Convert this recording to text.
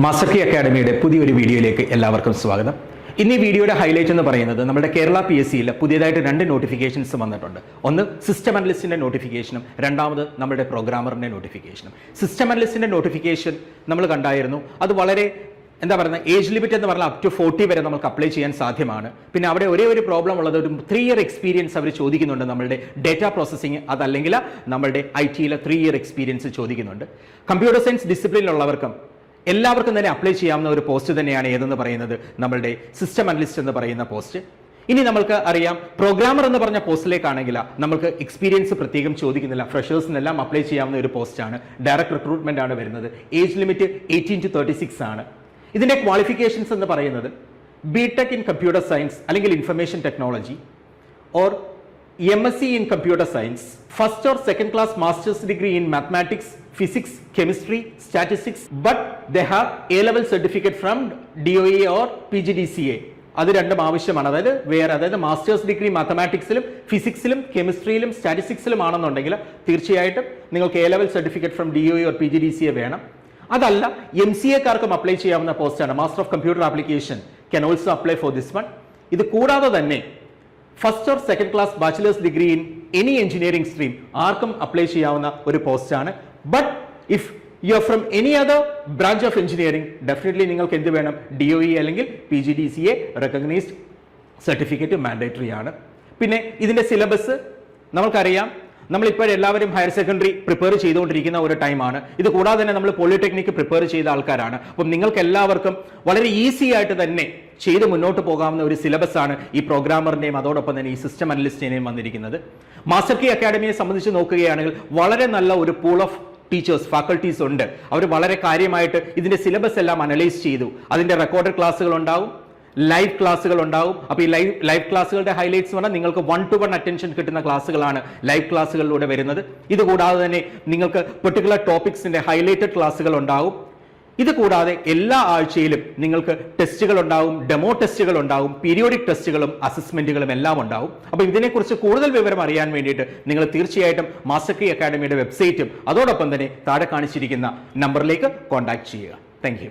മാസക്കി അക്കാഡമിയുടെ പുതിയൊരു വീഡിയോയിലേക്ക് എല്ലാവർക്കും സ്വാഗതം. ഇന്ന് ഈ വീഡിയോയുടെ ഹൈലൈറ്റ് എന്ന് പറയുന്നത് നമ്മുടെ കേരള പി എസ് സിയിൽ പുതിയതായിട്ട് രണ്ട് നോട്ടിഫിക്കേഷൻസ് വന്നിട്ടുണ്ട്. ഒന്ന് സിസ്റ്റം അനലിസ്റ്റിന്റെ നോട്ടിഫിക്കേഷനും രണ്ടാമത് നമ്മുടെ പ്രോഗ്രാമറിന്റെ നോട്ടിഫിക്കേഷനും സിസ്റ്റം അനലിസ്റ്റിന്റെ നോട്ടിഫിക്കേഷൻ നമ്മൾ കണ്ടായിരുന്നു. അത് വളരെ എന്താ പറയുന്നത് ഏജ് ലിമിറ്റ് എന്ന് പറഞ്ഞാൽ അപ് ടു ഫോർട്ടി വരെ നമുക്ക് അപ്ലൈ ചെയ്യാൻ സാധ്യമാണ്. പിന്നെ അവിടെ ഒരേ ഒരു പ്രോബ്ലം ഉള്ളത് ഒരു ത്രീ ഇയർ എക്സ്പീരിയൻസ് അവർ ചോദിക്കുന്നുണ്ട് നമ്മളുടെ ഡേറ്റ പ്രോസസ്സിംഗ് അതല്ലെങ്കിൽ നമ്മളുടെ ഐ ടിയിലെ ത്രീ ഇയർ എക്സ്പീരിയൻസ് ചോദിക്കുന്നുണ്ട്. കമ്പ്യൂട്ടർ സയൻസ് ഡിസിപ്ലിനിലുള്ളവർക്കും എല്ലാവർക്കും തന്നെ അപ്ലൈ ചെയ്യാവുന്ന ഒരു പോസ്റ്റ് തന്നെയാണ് ഏതെന്ന് പറയുന്നത്? നമ്മളുടെ സിസ്റ്റം അനലിസ്റ്റ് എന്ന് പറയുന്ന പോസ്റ്റ് ഇനി നമ്മൾക്ക് അറിയാം പ്രോഗ്രാമർ എന്ന് പറഞ്ഞ പോസ്റ്റിലേക്കാണെങ്കിൽ നമുക്ക് എക്സ്പീരിയൻസ് പ്രത്യേകം ചോദിക്കുന്നില്ല. ഫ്രഷേഴ്സിനെല്ലാം അപ്ലൈ ചെയ്യാവുന്ന ഒരു പോസ്റ്റാണ് ഡയറക്ട് റിക്രൂട്ട്മെന്റ് ആണ് വരുന്നത്. Age limit eighteen to thirty six ആണ്. ഇതിന്റെ ക്വാളിഫിക്കേഷൻസ് എന്ന് പറയുന്നത് B tech in computer science അല്ലെങ്കിൽ information technology or second class master's degree in or physics chemistry statistics but in have a level certificate from D O or P G D C A അത് രണ്ടും ആവശ്യമാണ്. അതായത് വേറെ അതായത് masters degree മാത്തമാറ്റിക്സിലും ഫിസിക്സിലും കെമിസ്ട്രിയിലും സ്റ്റാറ്റിസ്റ്റിക്സിലും ആണെന്നുണ്ടെങ്കിൽ തീർച്ചയായിട്ടും നിങ്ങൾക്ക് A level certificate from D O or P G D C A വേണം. അതല്ല എം സി എക്കാർക്കും അപ്ലൈ ചെയ്യാവുന്ന പോസ്റ്റാണ് master of computer application can also apply for this one ഇത് കൂടാതെ തന്നെ first or second class bachelors degree in any engineering stream ആർക്കും apply ചെയ്യാവുന്ന ഒരു പോസ്റ്റ് ആണ്. But if you are from any other branch of engineering definitely നിങ്ങൾക്ക് എന്ത് വേണം? ഡി ഒ ഇ അല്ലെങ്കിൽ P G D C A recognised certificate mandatory ആണ്. പിന്നെ ഇതിന്റെ സിലബസ് നമുക്കറിയാം നമ്മളിപ്പോൾ എല്ലാവരും ഹയർ സെക്കൻഡറി പ്രിപ്പയർ ചെയ്തുകൊണ്ടിരിക്കുന്ന ഒരു ടൈമാണ് ഇത് കൂടാതെ തന്നെ നമ്മൾ പോളിടെക്നിക്ക് പ്രിപ്പയർ ചെയ്ത ആൾക്കാരാണ്. അപ്പം നിങ്ങൾക്ക് എല്ലാവർക്കും വളരെ ഈസി ആയിട്ട് തന്നെ ചെയ്ത് മുന്നോട്ട് പോകാവുന്ന ഒരു സിലബസ് ആണ് ഈ പ്രോഗ്രാമറിന്റെയും അതോടൊപ്പം തന്നെ ഈ സിസ്റ്റം അനലിസ്റ്റിനെയും വന്നിരിക്കുന്നത്. മാസ്റ്റർ കീ അക്കാഡമിയെ സംബന്ധിച്ച് നോക്കുകയാണെങ്കിൽ വളരെ നല്ല ഒരു പൂൾ ഓഫ് ടീച്ചേഴ്സ് ഫാക്കൾട്ടീസ് ഉണ്ട്. അവർ വളരെ കാര്യമായിട്ട് ഇതിന്റെ സിലബസ് എല്ലാം അനലൈസ് ചെയ്തു. അതിന്റെ റെക്കോർഡഡ് ക്ലാസ്സുകൾ ഉണ്ടാവും. ലൈവ് ക്ലാസ്സുകൾ ഉണ്ടാവും. അപ്പോൾ ഈ ലൈവ് ലൈവ് ക്ലാസ്സുകളുടെ ഹൈലൈറ്റ്സ് എന്ന് പറഞ്ഞാൽ നിങ്ങൾക്ക് വൺ ടു വൺ അറ്റൻഷൻ കിട്ടുന്ന ക്ലാസ്സുകളാണ് ലൈവ് ക്ലാസ്സുകളിലൂടെ വരുന്നത്. ഇത് കൂടാതെ തന്നെ നിങ്ങൾക്ക് പെർട്ടിക്കുലർ ടോപ്പിക്സിന്റെ ഹൈലൈറ്റഡ് ക്ലാസ്സുകൾ ഉണ്ടാവും. ഇത് കൂടാതെ എല്ലാ ആഴ്ചയിലും നിങ്ങൾക്ക് ടെസ്റ്റുകൾ ഉണ്ടാവും ഡെമോ ടെസ്റ്റുകൾ ഉണ്ടാവും പീരിയോഡിക് ടെസ്റ്റുകളും അസസ്മെന്റുകളും എല്ലാം ഉണ്ടാവും. അപ്പോൾ ഇതിനെക്കുറിച്ച് കൂടുതൽ വിവരം അറിയാൻ വേണ്ടിയിട്ട് നിങ്ങൾ തീർച്ചയായിട്ടും മാസ്റ്റർ കി അക്കാഡമിയുടെ വെബ്സൈറ്റും അതോടൊപ്പം തന്നെ താഴെ കാണിച്ചിരിക്കുന്ന നമ്പറിലേക്ക് കോൺടാക്ട് ചെയ്യുക. താങ്ക്